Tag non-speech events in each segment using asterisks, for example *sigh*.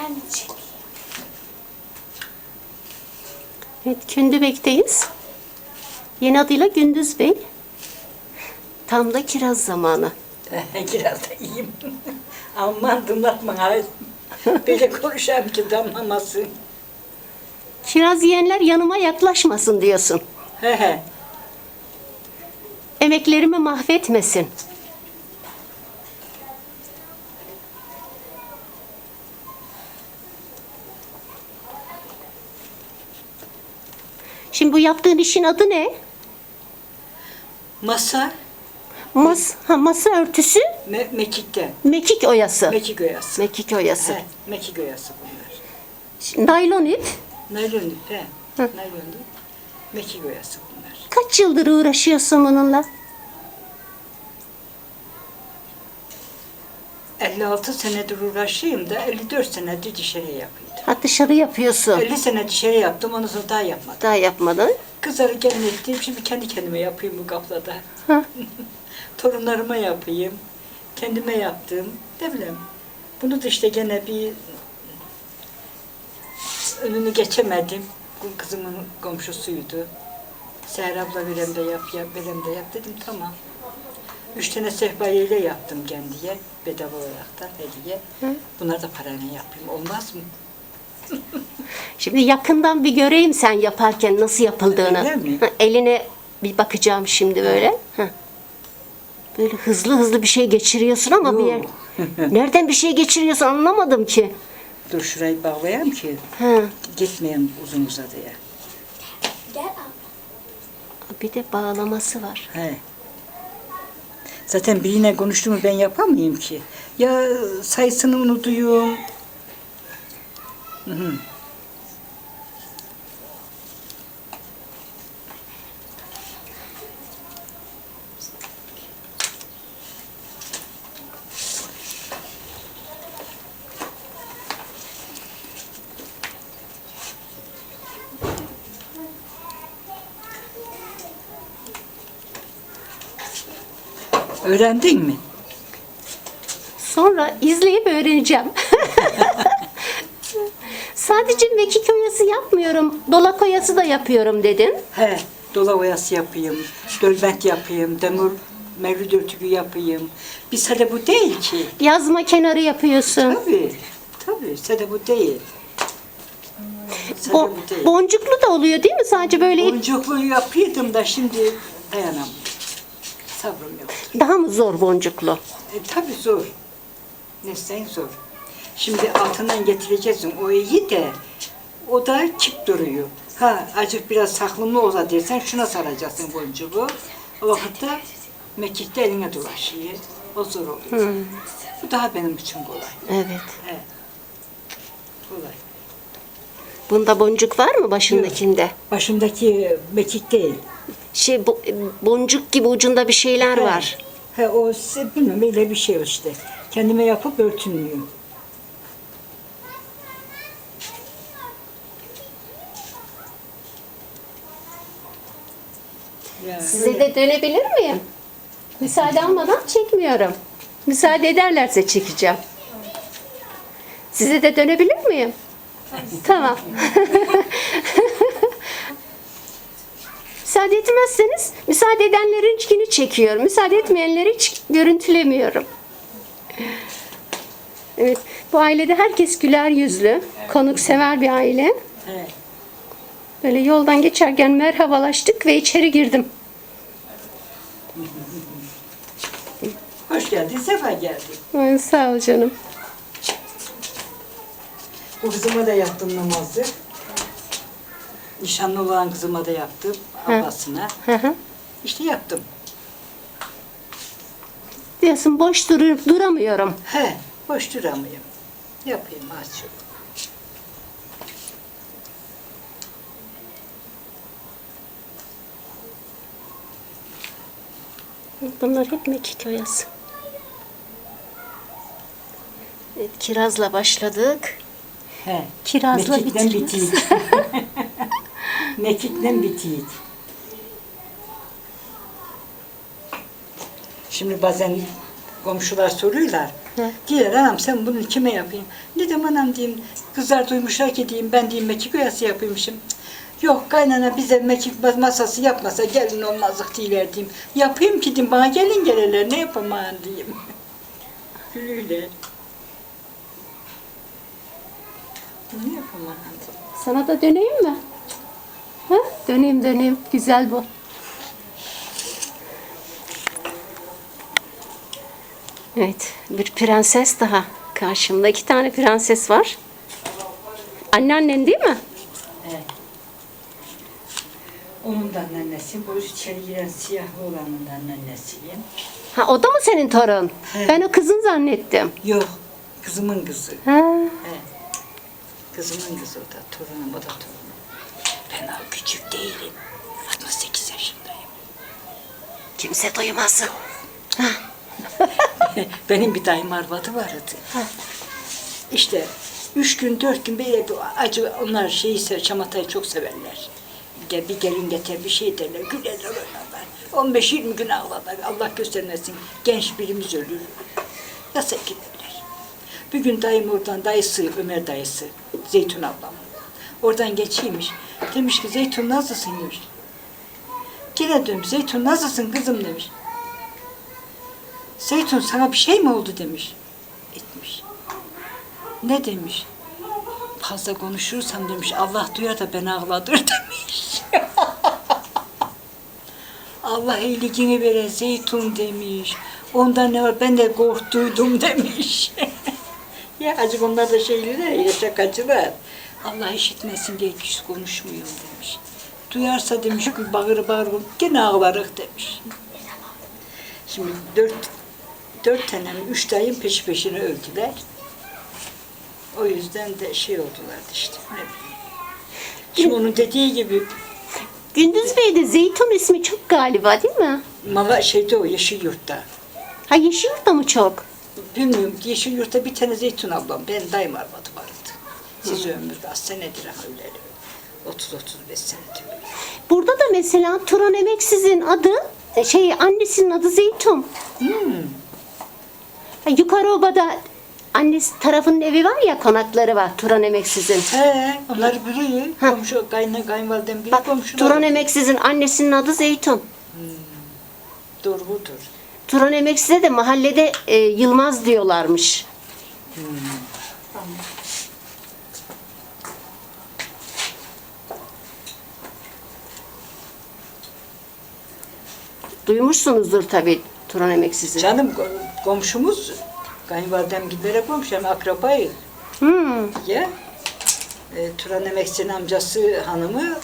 Ben çekeyim. Evet, Kündübek'teyiz. Yeni adıyla Gündüz Bey. Tam da kiraz zamanı. *laughs* Biraz da iyiyim. Aman dımlatma abi. Böyle konuşayım ki damlamasın. Kiraz yiyenler yanıma yaklaşmasın diyorsun. He he. Emeklerimi mahvetmesin. Yaptığın işin adı ne? Masa Mas, ha, masa örtüsü, me mekikte. mekik oyası. Mekik oyası. Mekik oyası. He, mekik oyası bunlar. Şimdi Naylon ip. Naylon ip he. Hı. Naylon ip. Mekik oyası bunlar. Kaç yıldır uğraşıyorsun bununla? 56 senedir uğraşayım da 54 senedir dışarı yapıyordum. Ha dışarı yapıyorsun. 50 sene dışarı yaptım ondan sonra daha yapmadım. Daha yapmadın. Kızları gelin ettim şimdi kendi kendime yapayım bu kaplada. Ha. *laughs* Torunlarıma yapayım. Kendime yaptım. Ne bileyim. Bunu da işte gene bir önünü geçemedim. Bu Kızımın komşusuydu. Seher abla verem de yap, yap verem de yap dedim tamam. Üç tane sehpayeyle yaptım kendiye bedava olarak da hediye. Hı. Bunlar da parayla yapayım olmaz mı? Şimdi yakından bir göreyim sen yaparken nasıl yapıldığını. Öyle mi? Ha, eline bir bakacağım şimdi böyle. Ha. Böyle hızlı hızlı bir şey geçiriyorsun ama bir yer... *laughs* Nereden bir şey geçiriyorsun anlamadım ki. Dur şurayı bağlayayım ki Ha. gitmeyen uzun uzadıya. Gel abla. Bir de bağlaması var. He. Zaten biriyle konuştuğumu ben yapamayayım ki. Ya sayısını unutuyorum. Hı. Öğrendin mi? Sonra izleyip öğreneceğim. *laughs* Sadece mekik oyası yapmıyorum. Dolak oyası da yapıyorum dedin. He, dolap oyası yapayım, dölbent yapayım, demir mevlüt örtüsü yapayım. Bir sade bu değil ki. Yazma kenarı yapıyorsun. Tabii, tabii sade bu değil. Sade Bo- bu değil. boncuklu da oluyor değil mi? Sadece böyle Boncuklu yapıyordum da şimdi dayanamam. Sabrım yok. daha mı zor boncuklu? E, tabii zor. Mesleğin zor. Şimdi altından getireceksin o iyi de o da kip duruyor. Ha acık biraz saklımlı olsa dersen şuna saracaksın boncuğu. O vakitte mekikte eline dolaşıyor. O zor oluyor. Bu daha benim için kolay. Evet. He. Kolay. Bunda boncuk var mı başındakinde? Başımdaki mekik değil. Şey bo- boncuk gibi ucunda bir şeyler He. var. He o bilmem öyle bir şey işte. Kendime yapıp örtünmüyorum. Size de dönebilir miyim? Müsaade almadan çekmiyorum. Müsaade ederlerse çekeceğim. Size de dönebilir miyim? Tamam. *laughs* müsaade etmezseniz müsaade edenlerin içkini çekiyorum. Müsaade etmeyenleri hiç görüntülemiyorum. Evet, bu ailede herkes güler yüzlü, konuksever bir aile. Böyle yoldan geçerken merhabalaştık ve içeri girdim. Hoş geldin, sefa geldin. Ay, sağ ol canım. Bu kızıma da yaptım namazı. Nişanlı olan kızıma da yaptım, ablasına. Hı hı. İşte yaptım. Diyorsun boş durup duramıyorum. He, boş duramıyorum. Yapayım az çok. Bunlar hep mekik oyası. Evet, kirazla başladık. He. Kirazla Mekikten bitiriyoruz. bitiyik. *laughs* Mekikten bitiyik. Şimdi bazen komşular soruyorlar. Diler anam sen bunu kime yapayım? Dedim anam diyeyim kızlar duymuşlar ki diyeyim ben diyeyim mekik oyası yapıyormuşum. Cık, Yok kaynana bize mekik masası yapmasa gelin olmazlık diyorlar diyeyim. Yapayım ki diyeyim bana gelin gelirler ne yapamam diyeyim. *laughs* Gülüyle. Ne yapamam diyeyim. Sana da döneyim mi? Ha? Döneyim döneyim. Güzel bu. Evet, bir prenses daha. Karşımda iki tane prenses var. Anneannen değil mi? Evet. Onun da anneannesiyim. Bu içeri giren siyahlı olanın da anneannesiyim. Ha o da mı senin torun? He. Ben o kızın zannettim. Yok, kızımın kızı. Ha. Evet. Kızımın kızı o da, torunum o da torunum. Ben o küçük değilim. 68 yaşındayım. Kimse duymasın. *laughs* Benim bir dayım arvadı vardı. İşte üç gün, dört gün böyle bir acı, onlar şeyi, se- şamatayı çok severler. De bir gelin getir bir şey derler, gülerler oynarlar. 15-20 gün ağlarlar, Allah göstermesin. Genç birimiz ölür. Nasıl giderler? Bir gün dayım oradan, dayısı, Ömer dayısı, Zeytun ablam. Oradan geçiymiş. Demiş ki Zeytun nasılsın demiş. Gene dönmüş, Zeytun nasılsın kızım demiş. Zeytun sana bir şey mi oldu demiş. Etmiş. Ne demiş? Fazla konuşursam demiş Allah duyar da beni ağladır *laughs* demiş. Allah iyiliğini vere Zeytun demiş. Ondan ne var ben de korktuydum *laughs* demiş. Ya acık onlar da şeyler ya şakacılar. Allah işitmesin diye hiç konuşmuyorum demiş. Duyarsa demiş ki bağır bağır gene ağlarık demiş. Şimdi dört, dört tane mi, üç dayım peşi peşine öldüler. O yüzden de şey oldular işte. Ne bileyim. Şimdi onun dediği gibi Gündüz Bey'de Zeytun ismi çok galiba değil mi? Mala şeyde o yeşil yurtta. Ha Yeşilyurt'ta mı çok? Bilmiyorum yeşil yurtta bir tane zeytun ablam. Ben dayım arvadı vardı. Siz ömür az senedir ha öyle. 30-35 senedir. Burada da mesela Turan Emeksiz'in adı e, şey annesinin adı Zeytun. Hmm. Ha, yukarı obada annesi tarafının evi var ya konakları var Turan Emeksiz'in. He, onları biliyor. Komşu, kayın, kayınvalidem biliyor. Bak komşular. Turan Emeksiz'in annesinin adı Zeytun. Doğrudur. Turan Emeksiz'e de mahallede e, Yılmaz diyorlarmış. Duymuşsunuzdur tabii Turan Emeksiz'i. Canım ko- komşumuz, kayınvalidem gidere komşu hem akrabayız. Hmm. Ya, e, Turan Emekçi'nin amcası hanımı,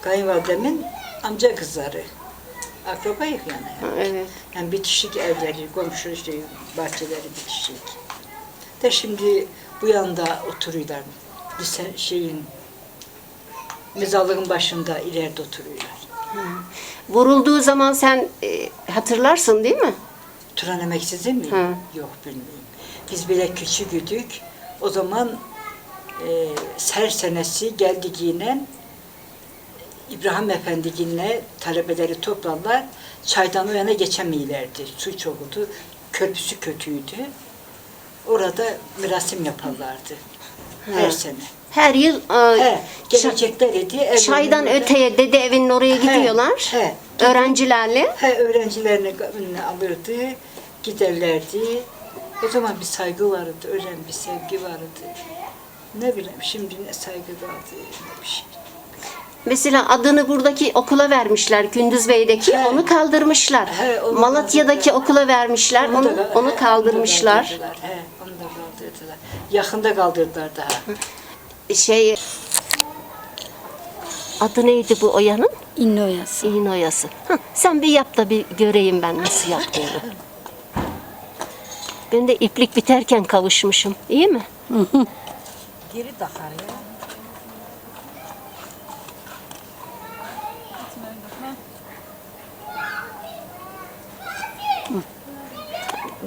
kayınvalidemin amca kızları. Akrabayız yani. Ha, Evet. Yani bitişik evleri, komşu işte bahçeleri bitişik. De şimdi bu yanda oturuyorlar. Bir se- şeyin mezarlığın başında ileride oturuyorlar. Vurulduğu zaman sen e, hatırlarsın değil mi? Turan emeksiz mi? Hı. Yok bilmiyorum. Biz bile küçüktük. O zaman e, ser senesi geldik yine İbrahim Efendi'yle talebeleri toplarlar. Çaydan o yana geçemiyorlardı. Su çoktu. Köprüsü kötüydü. Orada mirasim yaparlardı. Her sene. Her yıl e, He, gelecekler evlerinin çaydan öteye dede evinin oraya gidiyorlar. he. Öğrencilerle. He, öğrencilerini alırdı, giderlerdi. O zaman bir saygı vardı, ölen bir sevgi vardı. Ne bileyim şimdi ne saygı kaldı, ne bir şey. Mesela adını buradaki okula vermişler Gündüz Bey'deki He. onu kaldırmışlar. He, onu Malatya'daki kaldırdılar. okula vermişler onu da- onu, he, kaldırmışlar. Onu da kaldırdılar. He, onu da kaldırdılar. Yakında kaldırdılar daha. Şey adı neydi bu oyanın? İnne oyası. Sen bir yap da bir göreyim ben nasıl yaptığını. Ben de iplik biterken kavuşmuşum. İyi mi? Geri takar ya.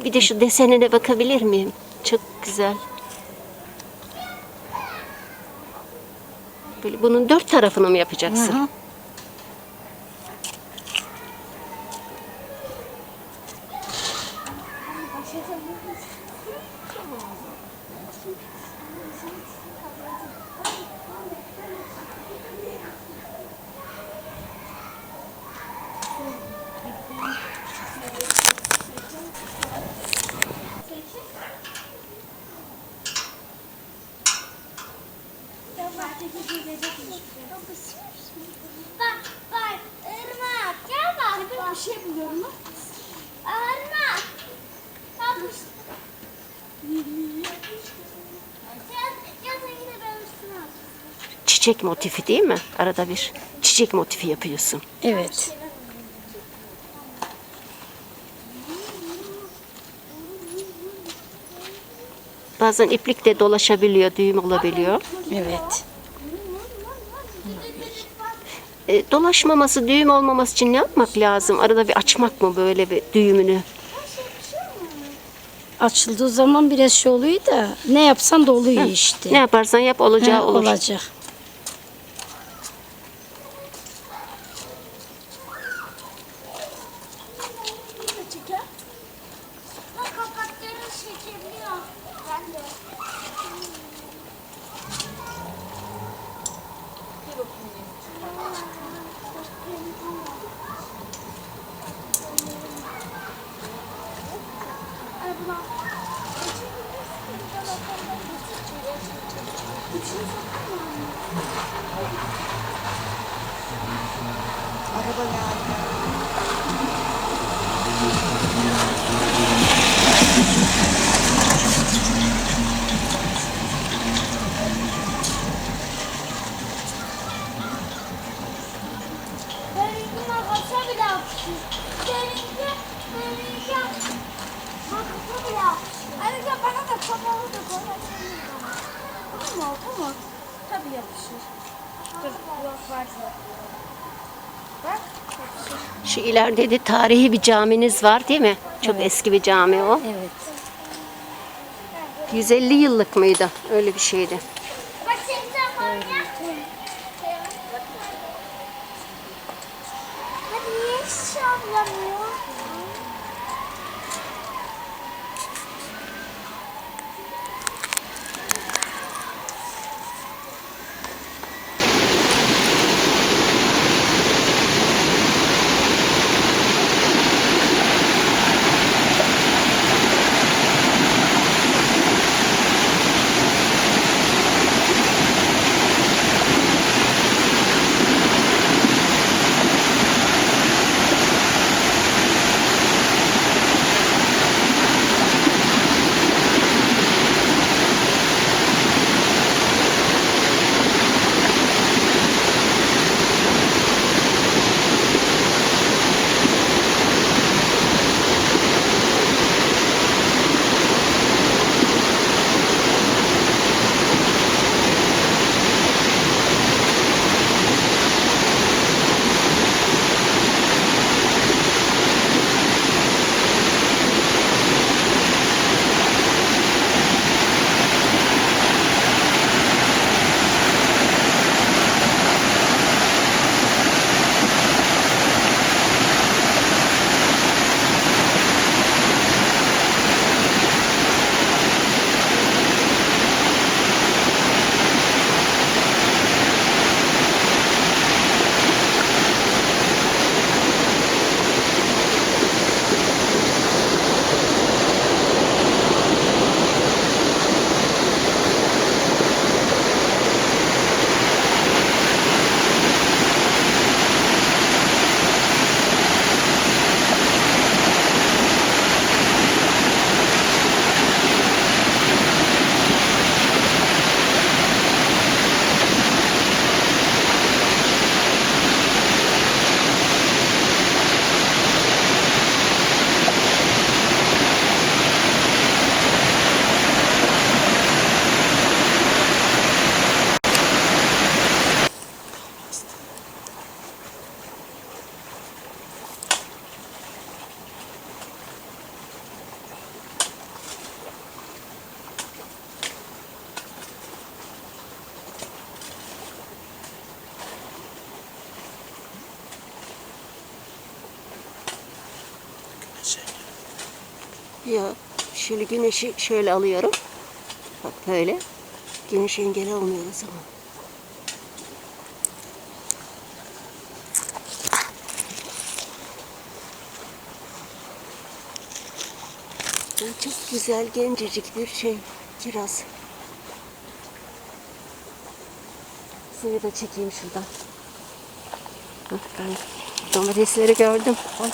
Bir de şu desenine bakabilir miyim? Çok güzel. Böyle bunun dört tarafını mı yapacaksın? Bak bak Irmak gel bak. Ben bir şey buluyorum bak. Irmak. Bak Gel, gel sen yine benim üstüme at. Çiçek motifi değil mi? Arada bir çiçek motifi yapıyorsun. Evet. Bazen iplik de dolaşabiliyor, düğüm olabiliyor. Evet. E, dolaşmaması, düğüm olmaması için ne yapmak lazım? Arada bir açmak mı böyle bir düğümünü? Açıldığı zaman biraz şey oluyor da ne yapsan da oluyor işte. Ne yaparsan yap olacağı Ha, olur. Olacak. Çeker. Bak kapaklarını çekebiliyor. Ben de. Ay buna. Araba yani. Benimkine baksa bile yapışır. Benimki, benimki baksa bile yapışır. Ayrıca bana da kapalı da koyarsın. Tamam, tamam. Tabii yapışır. Dur, yok varsa. Bak, yapışır. Şu ileride de tarihi bir caminiz var değil mi? Çok eski bir cami o. Evet. 150 yıllık mıydı? Öyle bir şeydi. Yok. Şöyle güneşi şöyle alıyorum. Bak böyle. Güneş engel olmuyor o zaman. Çok güzel gencecik bir şey. Kiraz. Suyu da çekeyim şuradan. Hah, Ben domatesleri gördüm. Ay,